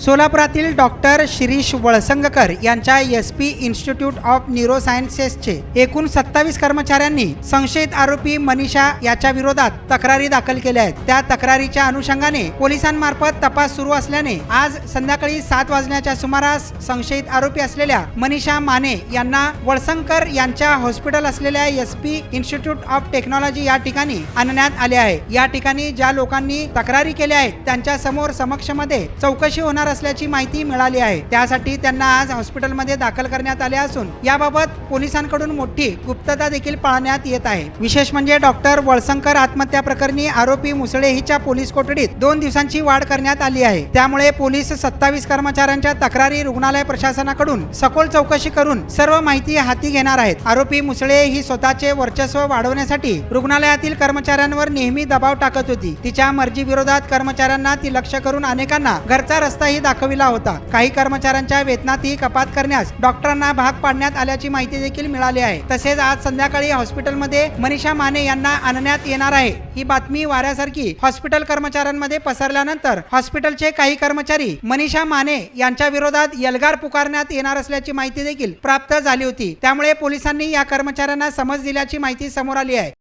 सोलापुरातील doctor Shirish Valsangkar यांच्या S P institute of न्यूरोसायन्सेसचे एकूण सत्तावीस कर्मचाऱ्यांनी संशयित आरोपी मनीषा याच्या विरोधात तक्रारी दाखल केल्या आहेत. त्या तक्रारीच्या अनुषंगाने पोलिसांमार्फत तपास सुरू असल्याने आज संध्याकाळी सात वाजण्याच्या सुमारास संशयित आरोपी असलेल्या मनीषा माने यांना वळसंकर यांच्या हॉस्पिटल असलेल्या S P institute of technology या ठिकाणी आणण्यात आले आहे. या ठिकाणी ज्या लोकांनी तक्रारी केल्या आहेत त्यांच्यासमोर समक्षमध्ये चौकशी होणार असल्याची माहिती मिळाली आहे. त्यासाठी त्यांना आज हॉस्पिटलमध्ये दाखल करण्यात आले असून याबाबत पोलिसांकडून मोठी गुप्तता देखील पाळण्यात येत आहे. विशेष म्हणजे डॉक्टर वळसंकर आत्महत्या प्रकरणी आरोपी मुसळे हिच्या पोलीस कोठडीत दोन दिवसांची वाढ करण्यात आली आहे. त्यामुळे पोलीस सत्तावीस कर्मचाऱ्यांच्या तक्रारी रुग्णालय प्रशासनाकडून सखोल चौकशी करून सर्व माहिती हाती घेणार आहेत. आरोपी मुसळे ही स्वतःचे वर्चस्व वाढवण्यासाठी रुग्णालयातील कर्मचाऱ्यांवर नेहमी दबाव टाकत होती. तिच्या मर्जी विरोधात कर्मचाऱ्यांना ती लक्ष करून अनेकांना घरचा रस्ताही दाखविला होता. काही कर्मचाऱ्यांच्या वेतनातही कपात करण्यास डॉक्टरांना भाग पाडण्यात आल्याची माहिती देखील मिळाली आहे. तसेच आज संध्याकाळी हॉस्पिटलमध्ये मनीषा माने यांना आणण्यात येणार आहे. ही बातमी वाऱ्यासारखी हॉस्पिटल कर्मचाऱ्यांमध्ये पसरल्यानंतर हॉस्पिटलचे काही कर्मचारी मनीषा माने यांच्या विरोधात एल्गार पुकारण्यात येणार असल्याची माहिती देखील प्राप्त झाली होती. त्यामुळे पोलिसांनी या कर्मचाऱ्यांना समज दिल्याची माहिती समोर आली आहे.